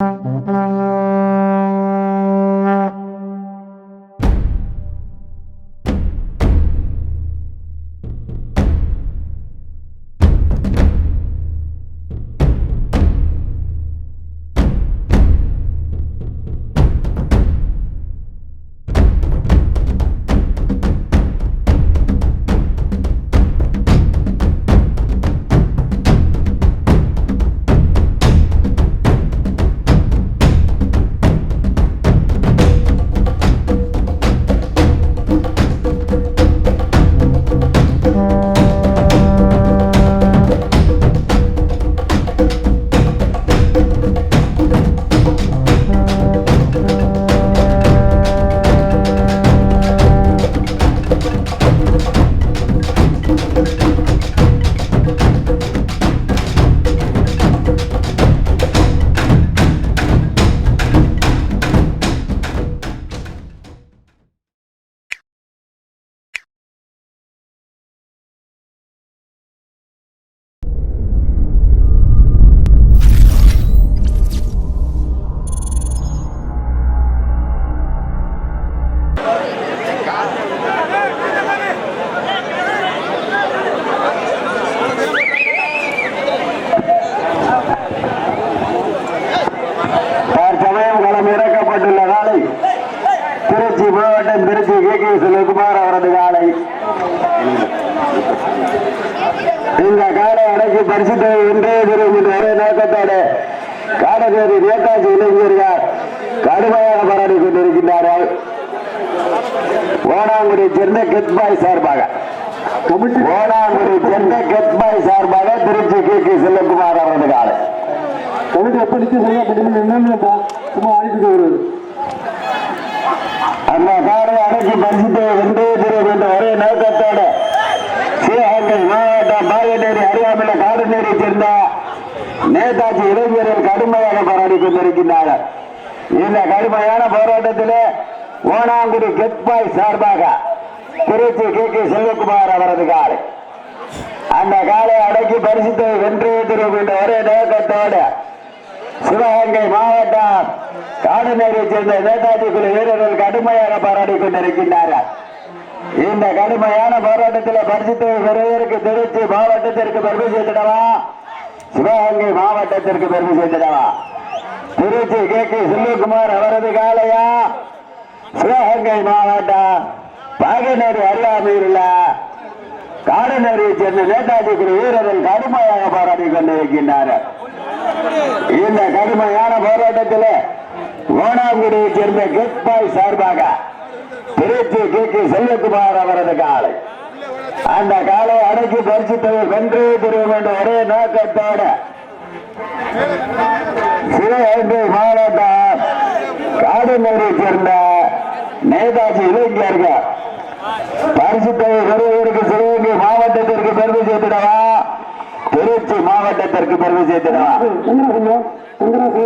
தற்சமயம் திருச்சி மாவட்டம் Trichy K. K. Selvakumar அவரது காலை. இந்த காலை அடக்கி பரிசுத்தை இன்றைய தினம் இன்று ஒரே நோக்கத்தோடு காடகேரி நேதாஜி இளைஞர்கள் கடுமையாக போராடி கொண்டிருக்கின்றார்கள். ஓனாங்குடி சேர்ந்த கெத்பாய் சார்பாக. ஓனாங்குடி சேர்ந்த கெத்பாய் சார்பாக திருச்சி கே. கே. செல்வகுமார் அவரது காலை. கமிட்டி எப்படி நிக்க சொல்ல அப்படின்னு என்னன்னு சும்மா அனுப்பிட்டு வருவது அந்த காரை அடக்கி பரிசுத்தை வென்றே தர என்ற ஒரே நோக்கத்தோட சிவகங்கை மாவட்டம் பாகநேரி அருகாமையில காடுநேரி சேர்ந்த நேதாஜி இளைஞர்கள் கடுமையாக போராடி கொண்டிருக்கின்றார்கள். இந்த கடுமையான போராட்டத்தில் ஓனாங்குடி கெட்பாய் சார்பாக திருச்சி கே கே செல்வகுமார் அவரது காலை. அந்த காலை அடக்கி பரிசுத்தை வென்றே திரும்ப வேண்டும் ஒரே நோக்கத்தோடு சிவகங்கை மாவட்டம் காடுநேரை சேர்ந்த நேதாஜி குழு வீரர்கள் கடுமையாக போராடி கொண்டிருக்கின்றார்கள். இந்த கடுமையான போராட்டத்தில் பரிசுத்தை பெறுவதற்கு திருச்சி மாவட்டத்திற்கு பெருமை சேர்த்திடவா சிவகங்கை மாவட்டத்திற்கு பெருமை சேர்த்திடவா திருச்சி கே. கே. செல்வகுமார் அவரது காலையா? சிவகங்கை மாவட்டம். பாகநேரி அருகாமையில் காடுநேரியை சேர்ந்த நேதாஜி குழு வீரர்கள் கடுமையாக போராடி கொண்டிருக்கின்றார்கள். இந்த கடுமையான போராட்டத்தில் ஓனாங்குடியை சேர்ந்த கெட்பாய் சார்பாக திருச்சி கே. கே. செல்வகுமார் அவரது காலை. அந்த காலை அடக்கி பரிசுத்தை வென்று தருவ என்ற ஒரே நோக்கத்தோடு சிவகங்கை மாவட்டம் காடுநேரை சேர்ந்த நேதாஜி இளைஞர்கள். பரிசுத்தை பெறுவதற்கு சிவகங்கை மாவட்டத்திற்கு பெருமை சேர்த்திடவா? திருச்சி மாவட்டத்திற்கு பெருமை சேர்த்திடவா சங்கராசு சங்கராசு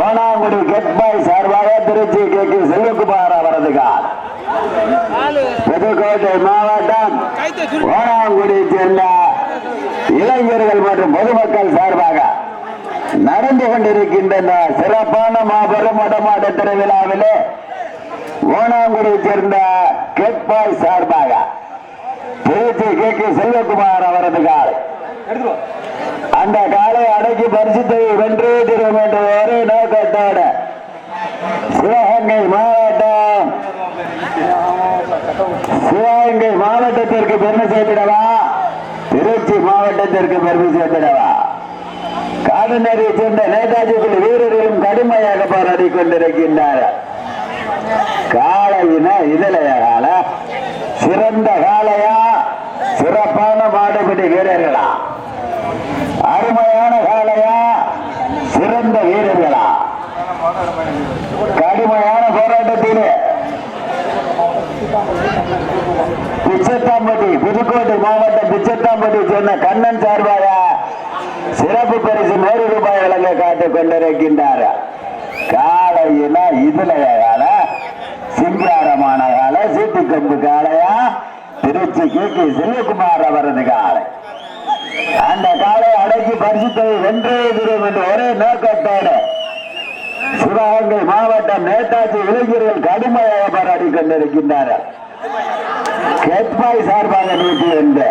ஓனாங்குடி கெட்பாய் சார்பாக திருச்சி கே கே செல்வகுமார் அவரது கால் புதுக்கோட்டை மாவட்டம் ஓனாங்குடியை சேர்ந்த இளைஞர்கள் மற்றும் பொதுமக்கள் சார்பாக நடந்து கொண்டிருக்கின்ற சிறப்பான மாபெரும் வடமாட்ட திருவிழாவிலே ஓனாங்குடியை சேர்ந்த கேட்பாய் சார்பாக திருச்சி கே. கே. செல்வகுமார் அவரது காலை. அந்த காலை அடக்கி பரிசுத்தை வென்று தர வேண்டும் ஒரே நோக்கத்தோடு சிவகங்கை மாவட்டம் சிவகங்கை மாவட்டத்திற்கு பெருமை சேர்த்திடவா திருச்சி மாவட்டத்திற்கு பெருமை சேர்த்திடவா காடுநேரியை சேர்ந்த நேதாஜி வீரர்களும் கடுமையாக போராடி கொண்டிருக்கின்றார காளையின இதிலைய கால சிறந்த காளையா? சிறப்பான மாடுபிடி வீரர்களா? அருமையான காளையா? சிறந்த வீரர்களா? கடுமையான போராட்டத்திலே. பிச்சத்தாம்பட்டி புதுக்கோட்டை மாவட்டம் பிச்சத்தாம்பட்டி சேர்ந்த கண்ணன் சார்பாக சிறப்பு பரிசு நூறு ரூபாய் வழங்க காத்துக் கொண்டிருக்கின்றார். காலையில இதுல கால சிங்காரமான கால சீட்டு கொம்பு காளையா திருச்சி கே. கே. செல்வகுமார் அவரது காலை அந்த காலை அடக்கி பரிசுத்தை வென்றே தரும் என்று ஒரே நோக்கத்தோடு சிவகங்கை மாவட்டம் நேதாஜி இளைஞர்கள் கடுமையாக போராடி கொண்டிருக்கின்றார்கள். கேட்பாய் சார்பாக நூற்றி என்று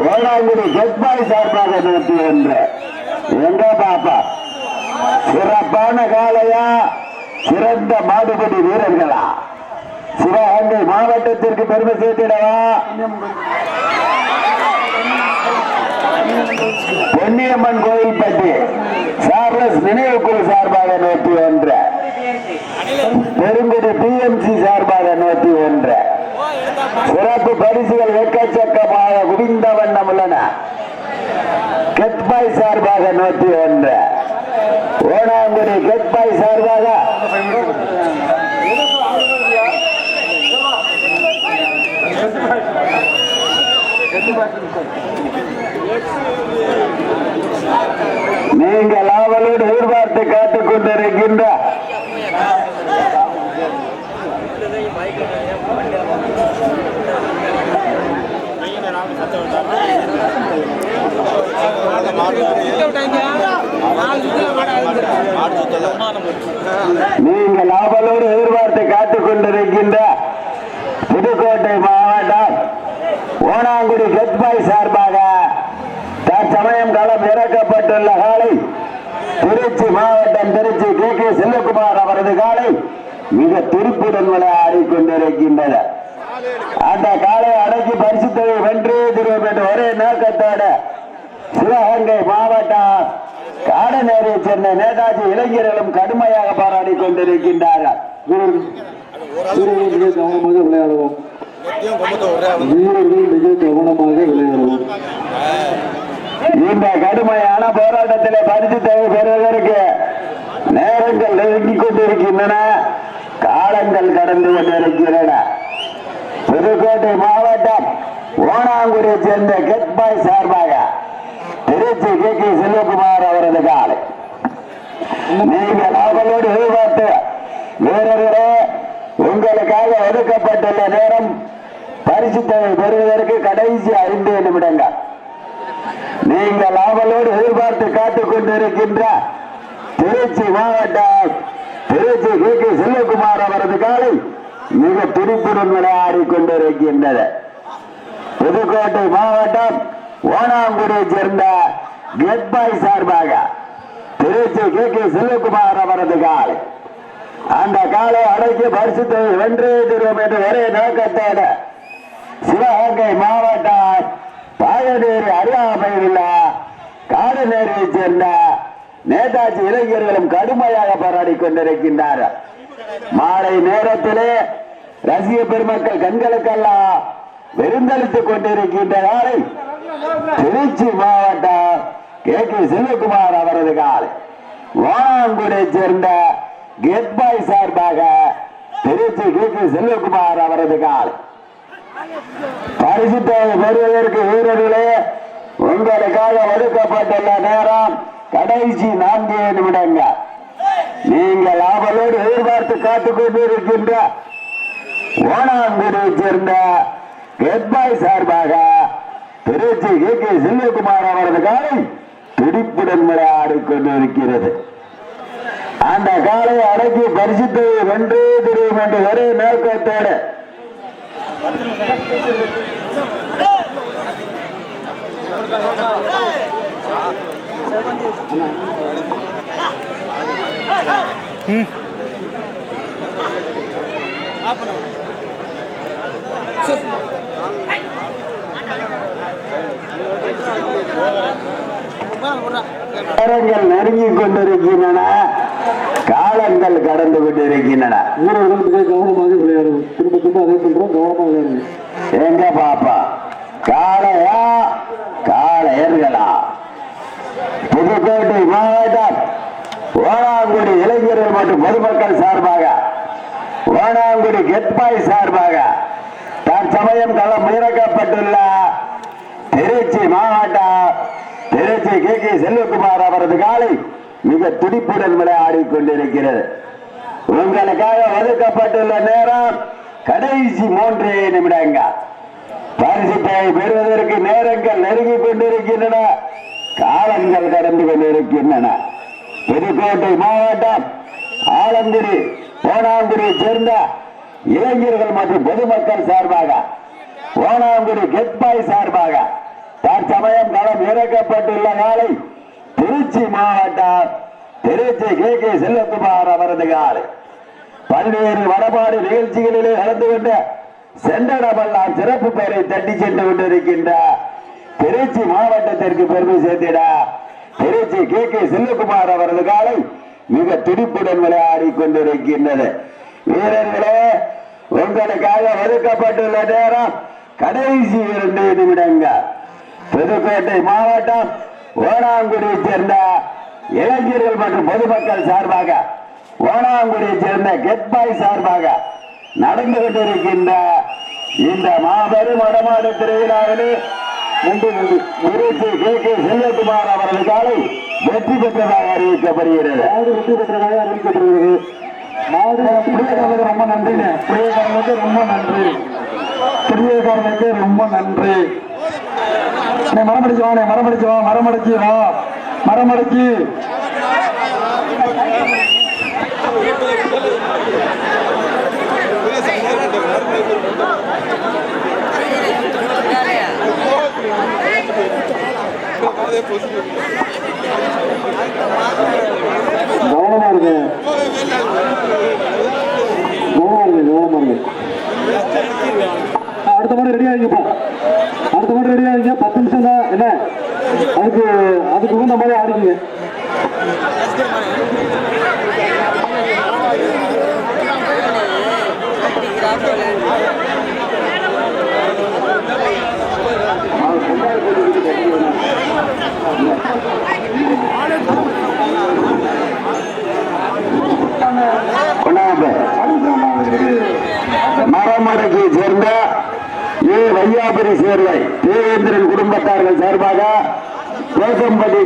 ஓடாங்குடி கெட்பாய் சார்பாக நூற்றி என்ற எங்க பாப்பா? சிறப்பான காலையா சிறந்த மாடுபடி வீரர்களா? சிவகங்கை மாவட்டத்திற்கு பெருமை சேர்த்திடவா? பொன்னியம்மன் கோயில்பட்டி சார்லஸ் நினைவுக்குழு சார்பாக நூற்றி என்ற பெருங்குடி பிஎம்சி சார்பாக நூற்றி என்ற சிறப்பு பரிசுகள் எக்கச்சக்கமாக குவிந்த வண்ணம் உள்ளன கெட்பாய் சார்பாக நூத்தி ஒன்று. ஓனாங்குடி கெட்பாய் சார்பாக. நீங்கள் ஆவலோடு எதிர்பார்த்து காத்துக் கொண்டிருக்கின்ற நீங்கள் ஆவலோடு எதிர்பார்த்து காத்துக் கொண்டிருக்கின்ற புதுக்கோட்டை மாவட்டம் ஓணாங்குடி கெட்பாய் சார்பாக தற்சமயம் களம் இறக்கப்பட்டுள்ள காலை திருச்சி மாவட்டம் திருச்சி கே கே செல்லகுமார் அவரது காலை மிக துருப்புடன் விளையாடி கொண்டிருக்கின்றனர். அந்த காலை அடக்கி பரிசுத்தவை வென்று என்ற ஒரே நோக்கத்தோட சிவகங்கை மாவட்டம் காடநேரை சேர்ந்த நேதாஜி இளைஞர்களும் கடுமையாக போராடி கொண்டிருக்கின்றார்கள். வீரர்கள் மிக கவனமாக விளையாடுவோம். வீரர்கள் மிக கவனமாக விளையாடுவோம். இந்த கடுமையான போராட்டத்தில் பரிசு தேவை பெறுவதற்கு நேரங்கள் நெருங்கிக் கொண்டிருக்கின்றன. காலங்கள் கடந்து கொண்டிருக்கின்றன. புதுக்கோட்டை மாவட்டம் ஓணாங்குடியை சேர்ந்த கெட்பாய் சார்பாக திருச்சி கே கே செல்வகுமார் அவரது காலை. நீங்கள் அவர்களோடு ஈடுபட்டு வீரர்களே உங்களுக்காக ஒதுக்கப்பட்டுள்ள நேரம் பரிசு தொகை பெறுவதற்கு கடைசி ஐந்து நிமிடங்கள். நீங்கள் அவளோடு எதிர்பார்த்து காத்துக் கொண்டிருக்கின்ற திருச்சி மாவட்டம் திருச்சி கே கே செல்வகுமார் அவரது காலை. மிக துடிப்புடன் விளையாடி கொண்டிருக்கின்றது புதுக்கோட்டை மாவட்டம் ஓணாங்குடியை சேர்ந்த கெட்பாய் சார்பாக திருச்சி கே கே செல்வகுமார் அவரது காலை. அந்த காலை அடக்கி பரிசுத்தை வென்றே தருவோம் என்ற ஒரே நோக்கத்தோடு சிவகங்கை மாவட்டம் பாயநேரி அருகாமையில் உள்ள காடுநேரியை சேர்ந்த நேதாஜி இளைஞர்களும் கடுமையாக போராடி கொண்டிருக்கின்றார்கள். மாலை நேரத்திலே ரசிக பெருமக்கள் கண்களுக்கெல்லாம் விருந்தளித்துக் கொண்டிருக்கின்ற காலை திருச்சி மாவட்டம் கே. கே. சிவகுமார் அவரது காலை. வானாங்குடியை சேர்ந்த கெட்பாய் சார்பாக திருச்சி கே. கே. செல்வகுமார் அவரது காலை. பரிசுத்தை பெறுவதற்கு வீரர்களே உங்களுக்காக ஒதுக்கப்பட்டுள்ள நேரம் கடைசி நான்கு நிமிடங்கள். நீங்கள் ஆவலோடு எதிர்பார்த்து காத்துக் கொண்டிருக்கின்ற ஓணாங்குடியை சேர்ந்த கெட்பாய் சார்பாக திருச்சி கே. கே. செல்வகுமார் அவரது காலை துடிப்புடன் விளையாடி கொண்டிருக்கிறது. அந்த காலை அடக்கி பரிசுத்தை வென்று தெரியும் என்று ஒரே நோக்கத்தோடு நேரங்கள் நெருங்கிக் கொண்டிருக்கின்றன. காலங்கள் கடந்து கொண்டிருக்கின்றன வீரர்கள் மிக கவனமாக விளையாடுவோம் திரும்ப திரும்ப அதே சொல்றோம் கவனமாக விளையாடுவோம் எங்க பாப்பா? காளையா? காளையர்களா? புதுக்கோட்டை மாவட்டம் ஓணாங்குடி இளைஞர்கள் மற்றும் பொதுமக்கள் சார்பாக ஓணாங்குடி கெட்பாய் சார்பாக தற்சமயம் களம் இறக்கப்பட்டுள்ள திருச்சி மாவட்டம் திருச்சி கே. கே. செல்வகுமார் அவரது காலை மிக துடிப்புடன் விளையாடி கொண்டிருக்கிறது உங்களுக்காக ஒதுக்கப்பட்டுள்ள நேரம் கடைசி மூன்று நிமிடங்கள். பரிசுத்தை பெறுவதற்கு நேரங்கள் நெருங்கி கொண்டிருக்கின்றன காலங்கள் கடந்து கொண்டிருக்கின்றன. புதுக்கோட்டை மாவட்டம் ஆலந்திரி போனாந்திரியை சேர்ந்த இளைஞர்கள் மற்றும் பொதுமக்கள் சார்பாக ஓனாங்குடி கெட்பாய் சார்பாக தற்சமயம் களம் இறக்கப்பட்டுள்ள காலை திருச்சி மாவட்டம் திருச்சி கே கே செல்லக்குமார் அவரது காலை. பல்வேறு வடபாடு நிகழ்ச்சிகளிலே கலந்து கொண்ட சென்றடமெல்லாம் சிறப்பு பெயரை தட்டி சென்று கொண்டிருக்கின்ற திருச்சி மாவட்டத்திற்கு பெருமை சேர்த்திட திருச்சி கே கே செல்வகுமார் அவரது காலை மிக துடிப்புடன் விளையாடி கொண்டிருக்கின்றது. வீரர்களே உங்களுக்காக ஒதுக்கப்பட்டுள்ள நேரம் கடைசி இரண்டு நிமிடங்கள். புதுக்கோட்டை மாவட்டம் ஓணாங்குடியை சேர்ந்த இளைஞர்கள் மற்றும் பொதுமக்கள் சார்பாக ஓணாங்குடியை சேர்ந்த கெட்பாய் சார்பாக நடந்து கொண்டிருக்கின்ற இந்த மாபெரும் வடமாட திருவிழாவிலே நன்றி கே. கே. செல்வகுமார் அவரது காலை வெற்றி பெற்றதாக அறிவிக்கப்படுகிறது. வெற்றி பெற்றதாக அறிவிக்கப்படுகிறது. மாடு ரொம்ப நன்றிங்க புளியக்காரனுக்கு ரொம்ப நன்றி. புளியக்காரனுக்கு ரொம்ப நன்றி. நீ மரமடிச்சு வாண்ணே மரமடிச்சு வா மரமடிச்சு வா. மரமடிச்சு. கவனமா அடுத்த மாடு ரெடி ஆகிப்பா அடுத்த மாடு ரெடி ஆகிங்க பத்து நிமிஷம் தான் என்ன அதுக்கு அதுக்கு உகந்த மாதிரி ஆடிக்குங்க கொண்டாந்து மரமடைக்கு சேர்ந்த ஏ வையாபுரி சேர்வை தேவேந்திரன் குடும்பத்தார்கள் சார்பாக கோசம்பட்டி